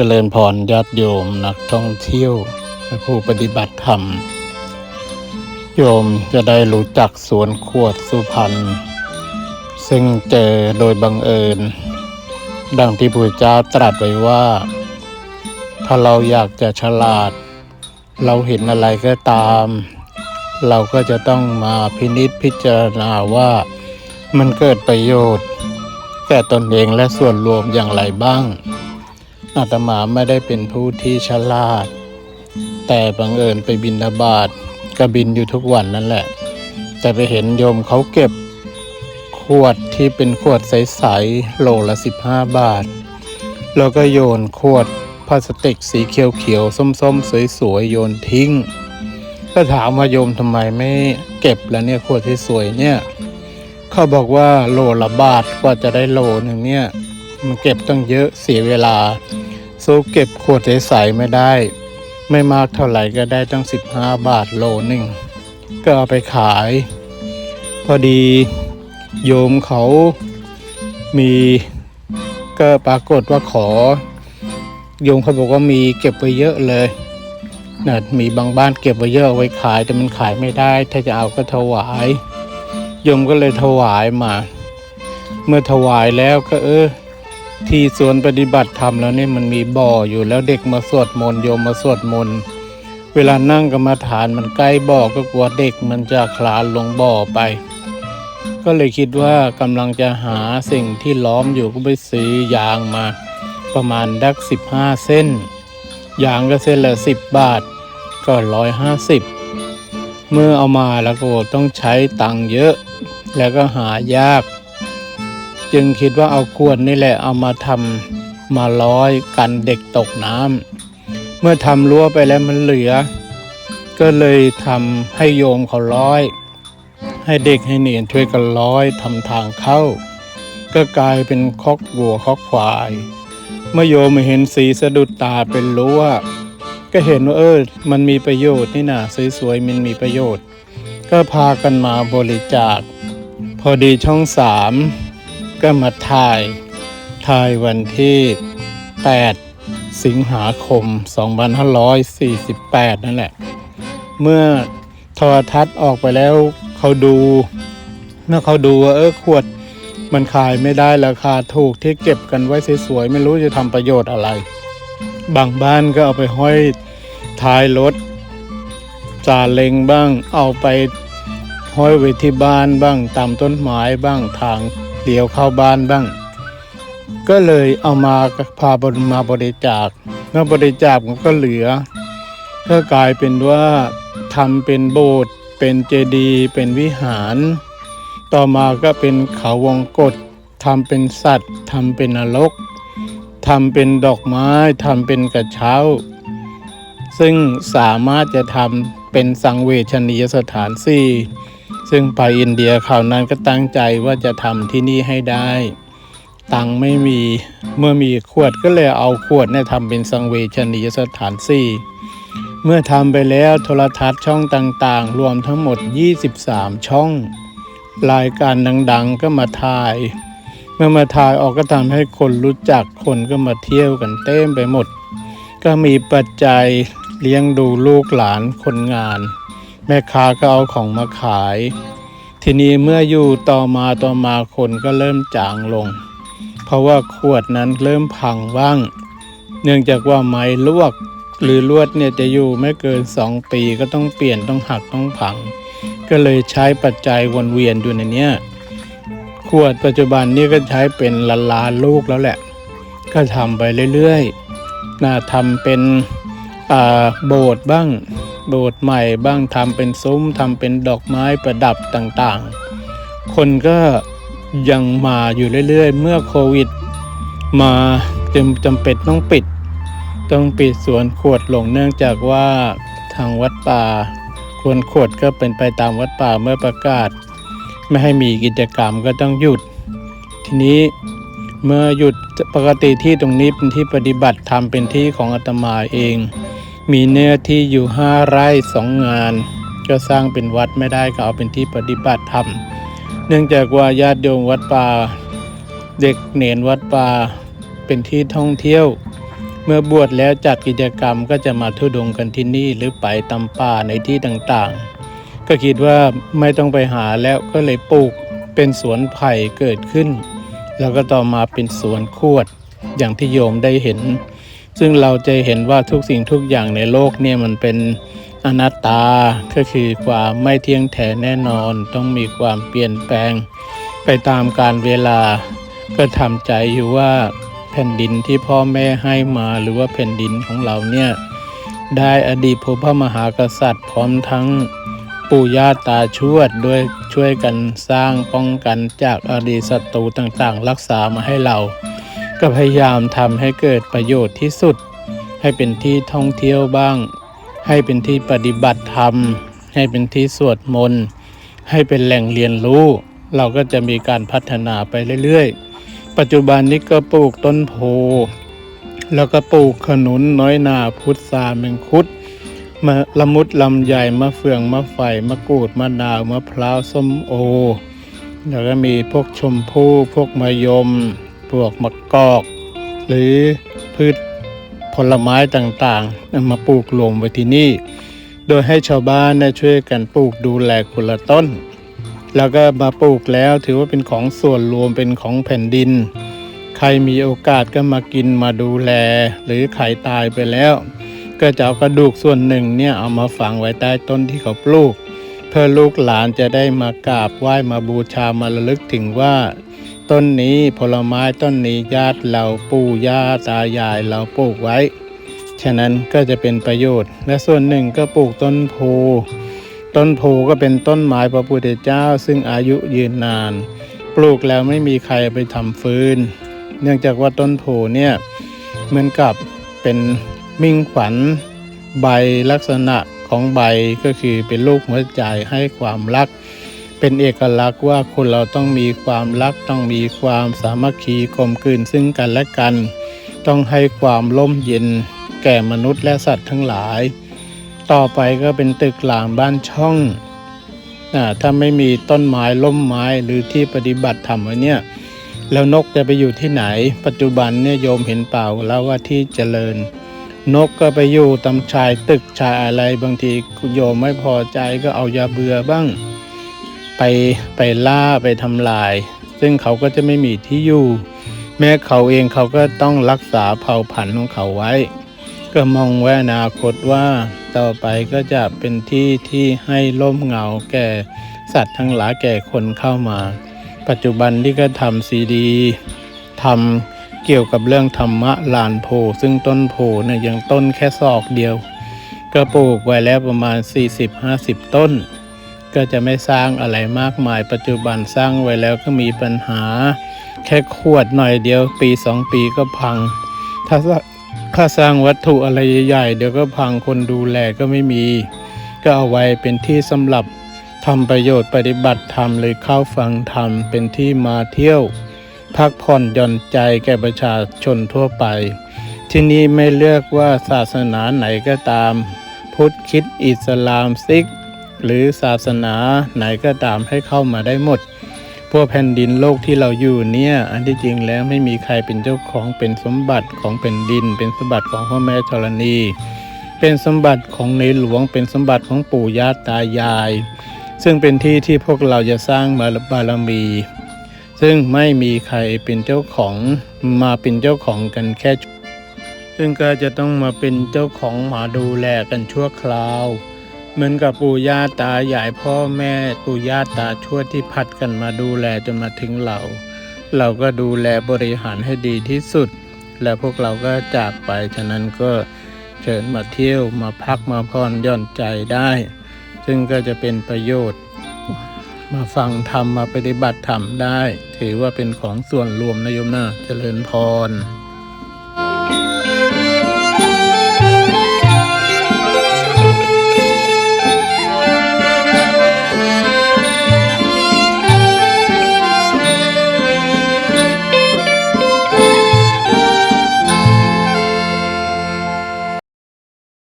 เจริญพรญาติโยมนักท่องเที่ยวและผู้ปฏิบัติธรรม โยมจะได้รู้จักสวนขวดสุพรรณซึ่งเจอโดยบังเอิญ ดังที่พระเจ้าตรัสไว้ว่า ถ้าเราอยากจะฉลาด เราเห็นอะไรก็ตาม เราก็จะต้องมาพินิจพิจารณาว่ามันเกิดประโยชน์ แก่ตนเองและส่วนรวมอย่างไรบ้าง อาตมาไม่ได้เป็นผู้ที่ฉลาด แต่บังเอิญไปบินบาตก็บินอยู่ทุกวันนั่นแหละ แต่ไปเห็นโยมเขาเก็บขวดที่เป็นขวดใสๆโลละ 15 บาท แล้วก็โยนขวดพลาสติกสีเขียวๆส้มๆ สวยๆ โยนทิ้ง ก็ถามว่าโยมทำไมไม่เก็บแล้วเนี่ยขวดที่สวยเนี่ย เขาบอกว่าโลละบาทกว่าจะได้โลหนึ่งเนี่ย มันเก็บต้องเยอะเสียเวลา สู้เก็บขวดใสๆไม่ได้ ไม่มากเท่าไหร่ก็ได้ตั้ง 15 บาทโลหนึ่ง ก็เอาไปขาย พอดีโยมเขามีก็ปรากฏว่าขอ โยมเขาบอกว่ามีเก็บไว้เยอะเลยนะมีบางบ้านเก็บไว้เยอะเอาไว้ขายแต่มันขายไม่ได้ ถ้าจะเอาก็ถวาย โยมก็เลยถวายมา เมื่อถวายแล้วก็เออ ที่สวนปฏิบัติธรรมแล้วนี่มันมีบ่ออยู่แล้วเด็กมาสวดมนต์โยมมาสวดมนต์เวลานั่งกรรมาฐานมันใกล้บ่อก็กลัวเด็กมันจะคลานลงบ่อไป ก็เลยคิดว่ากำลังจะหาสิ่งที่ล้อมอยู่ก็ไปซื้อยางมา ประมาณดักสิบห้าเส้น ยางก็เส้นละสิบบาท ก็ร้อยห้าสิบเมื่อเอามาแล้วก็ต้องใช้ตังค์เยอะ แล้วก็หายาก จึงคิดว่าเอาขวดนี่แหละเอามาทำมาร้อยกันเด็กตกน้ำเมื่อทำรั้วไปแล้วมันเหลือ ก็เลยทำให้โยมเขาร้อย ให้เด็กให้เนียนช่วยกันร้อยทำทางเข้า ก็กลายเป็นคอกวัวคอกควาย เมื่อโยมเห็นสีสะดุดตาเป็นรั้วก็เห็นว่าเออ มันมีประโยชน์นี่นะสวยๆมันมีประโยชน์ ก็พากันมาบริจาค พอดีช่องสาม ก็มาถ่าย ถ่ายวันที่ 8 สิงหาคม 2548 นั่นแหละ เมื่อโทรทัศน์ออกไปแล้วเขาดู เมื่อเขาดูว่าเออขวดมันขายไม่ได้ราคาถูกที่เก็บกันไว้สวยๆไม่รู้จะทำประโยชน์อะไร บางบ้านก็เอาไปห้อยท้ายรถซาเล็งบ้างเอาไปห้อยไว้ที่บ้านบ้างตามต้นไม้บ้างทาง เลี้ยวเข้าบ้านบ้าง ก็เลยเอามาพาบนมาบริจาคเมื่อบริจาคมันก็เหลือ ก็กลายเป็นว่าทำเป็นโบสถ์เป็นเจดีย์เป็นวิหาร ต่อมาก็เป็นเขาวงกฏทำเป็นสัตว์ทำเป็นนรกทำเป็นดอกไม้ทำเป็นกระเช้า ซึ่งสามารถจะทำเป็นสังเวชนียสถานสี่ ซึ่งไปอินเดียคราวนั้นก็ตั้งใจว่าจะทำที่นี่ให้ได้ ตังไม่มีเมื่อมีขวดก็เลยเอาขวดเนี่ยทำเป็นสังเวชนียสถานสี่เมื่อทำไปแล้วโทรทัศน์ช่องต่างๆ รวมทั้งหมด 23 ช่อง รายการดังๆ ก็มาถ่าย เมื่อมาถ่ายออกก็ทำให้คนรู้จักคนก็มาเที่ยวกันเต็มไปหมด ก็มีปัจจัยเลี้ยงดูลูกหลานคนงาน แม่ค้าก็เอาของมาขาย ทีนี้เมื่ออยู่ต่อมาต่อมาคนก็เริ่มจางลง เพราะว่าขวดนั้นเริ่มพังบ้าง เนื่องจากว่าไม้ลวก หรือลวดเนี่ยจะอยู่ไม่เกินสองปีก็ต้องเปลี่ยนต้องหักต้องพัง ก็เลยใช้ปัจจัยวนเวียนอยู่ในเนี้ยขวดปัจจุบันนี้ก็ใช้เป็นละลานลูกแล้วแหละ ก็ทำไปเรื่อยๆน่าทำเป็นโบสถ์บ้าง โบสถ์ใหม่บ้างทำเป็นซุ้มทำเป็นดอกไม้ประดับต่างๆ คนก็ยังมาอยู่เรื่อยๆ เมื่อโควิด มาจำจำเป็นต้องปิด ต้องปิดสวนขวดลงเนื่องจากว่าทางวัดป่าควรขวดก็เป็นไปตามวัดป่าเมื่อประกาศ ไม่ให้มีกิจกรรมก็ต้องหยุด ทีนี้เมื่อหยุดปกติที่ตรงนี้เป็นที่ปฏิบัติธรรมเป็นที่ของอาตมาเอง มีเนื้อที่อยู่ห้าไร่สองงาน ก็สร้างเป็นวัดไม่ได้ก็เอาเป็นที่ปฏิบัติธรรม เนื่องจากว่าญาติโยมวัดป่าเด็กเนนวัดป่าเป็นที่ท่องเที่ยว เมื่อบวชแล้วจัดกิจกรรมก็จะมาทุดงกันที่นี่หรือไปตำป่าในที่ต่างๆ ก็คิดว่าไม่ต้องไปหาแล้วก็เลยปลูกเป็นสวนไผ่เกิดขึ้น แล้วก็ต่อมาเป็นสวนขวดอย่างที่โยมได้เห็น ซึ่งเราจะเห็นว่าทุกสิ่งทุกอย่างในโลกเนี่ยมันเป็นอนัตตา ก็คือความไม่เที่ยงแท้แน่นอน ต้องมีความเปลี่ยนแปลง ไปตามการเวลา ก็ทำใจอยู่ว่าแผ่นดินที่พ่อแม่ให้มาหรือว่าแผ่นดินของเราเนี่ยได้อดีตพระมหากษัตริย์พร้อมทั้งปู่ย่าตาชวดด้วยช่วยกันสร้างป้องกันจากอดีตศัตรูต่างๆ รักษามาให้เรา ก็พยายามทำให้เกิดประโยชน์ที่สุด ให้เป็นที่ท่องเที่ยวบ้าง ให้เป็นที่ปฏิบัติธรรม ให้เป็นที่สวดมนต์ ให้เป็นแหล่งเรียนรู้ เราก็จะมีการพัฒนาไปเรื่อยๆ ปัจจุบันนี้ก็ปลูกต้นโพ แล้วก็ปลูกขนุนน้อยนาพุทราเมงคุดมะละมุดลำไยมะเฟืองมะไฟมะกรูดมะนาวมะพร้าวส้มโอ แล้วก็มีพวกชมพู่พวกมะยม พวกมะกอก หรือพืชผลไม้ต่างๆ มาปลูกรวมไว้ที่นี่ โดยให้ชาวบ้านได้ช่วยกันปลูกดูแลคนละต้น แล้วก็มาปลูกแล้วถือว่าเป็นของส่วนรวมเป็นของแผ่นดิน ใครมีโอกาสก็มากินมาดูแล หรือใครตายไปแล้ว ก็จะเอากระดูกส่วนหนึ่งเนี่ยเอามาฝังไว้ใต้ต้นที่เขาปลูกเพื่อลูกหลานจะได้มากราบไหว้มาบูชามาระลึกถึงว่า ต้นนี้ผลไม้ต้นนี้ญาติเราปู่ย่าตายายเราปลูกไว้ ฉะนั้นก็จะเป็นประโยชน์ และส่วนหนึ่งก็ปลูกต้นโพต้นโพก็เป็นต้นไม้พระพุทธเจ้า ซึ่งอายุยืนนาน ปลูกแล้วไม่มีใครไปทำฟืน เนื่องจากว่าต้นโพเนี่ยเหมือนกับเป็นมิ่งขวัญใบลักษณะของใบก็คือเป็นลูกหัวใจให้ความรัก เป็นเอกลักษณ์ว่าคนเราต้องมีความรักต้องมีความสามัคคีกลมกลืนซึ่งกันและกัน ต้องให้ความร่มเย็นแก่มนุษย์และสัตว์ทั้งหลาย ต่อไปก็เป็นตึกหลางบ้านช่องอาถ้าไม่มีต้นไม้ล่มไม้หรือที่ปฏิบัติธรรมเนี่ยแล้วนกจะไปอยู่ที่ไหน ปัจจุบันเนี่ยโยมเห็นเปล่าแล้วว่าที่เจริญ นกก็ไปอยู่ตำชายตึกชายอะไรบางทีโยมไม่พอใจก็เอายาเบื่อบ้าง ไปไปล่าไปทำลาย ซึ่งเขาก็จะไม่มีที่อยู่ แม้เขาเองเขาก็ต้องรักษาเผ่าพันธุ์ของเขาไว้ ก็มองไว้อนาคตว่าต่อไปก็จะเป็นที่ที่ให้ร่มเงาแก่สัตว์ทั้งหลายแก่คนเข้ามา ปัจจุบันที่ก็ทำซีดีทำเกี่ยวกับเรื่องธรรมะลานโพซึ่งต้นโพเนี่ยยังต้นแค่ศอกเดียว ก็ปลูกไว้แล้วประมาณ 40-50 ต้น ก็จะไม่สร้างอะไรมากมาย ปัจจุบันสร้างไว้แล้วก็มีปัญหา แค่ขวดหน่อยเดียวปีสองปีก็พัง ถ้าถ้าสร้างวัตถุอะไรใหญ่ๆเดี๋ยวก็พังคนดูแลก็ไม่มี ก็เอาไว้เป็นที่สำหรับทำประโยชน์ปฏิบัติธรรมเลยเข้าฟังธรรมเป็นที่มาเที่ยว พักผ่อนหย่อนใจแก่ประชาชนทั่วไป ที่นี่ไม่เลือกว่าศาสนาไหนก็ตาม พุทธคิดอิสลามซิก หรือศาสนาไหนก็ตามให้เข้ามาได้หมด พวกแผ่นดินโลกที่เราอยู่เนี่ย อันที่จริงแล้วไม่มีใครเป็นเจ้าของเป็นสมบัติของแผ่นดิน เป็นสมบัติของพ่อแม่ธรณี เป็นสมบัติของในหลวงเป็นสมบัติของปู่ย่าตายาย ซึ่งเป็นที่ที่พวกเราจะสร้างบารบารมี ซึ่งไม่มีใครเป็นเจ้าของมาเป็นเจ้าของกันแค่ซึ่งก็จะต้องมาเป็นเจ้าของมาดูแลกันชั่วคราว เหมือนกับปู่ย่าตายายพ่อแม่ปู่ย่าตาช่วที่พัดกันมาดูแลจนมาถึงเรา เราก็ดูแลบริหารให้ดีที่สุด และพวกเราก็จากไปฉะนั้นก็เชิญมาเที่ยวมาพักมาผ่อนย่อนใจได้ ซึ่งก็จะเป็นประโยชน์ มาฟังธรรมมาปฏิบัติธรรมได้ ถือว่าเป็นของส่วนรวมนะโยมนะเจริญพร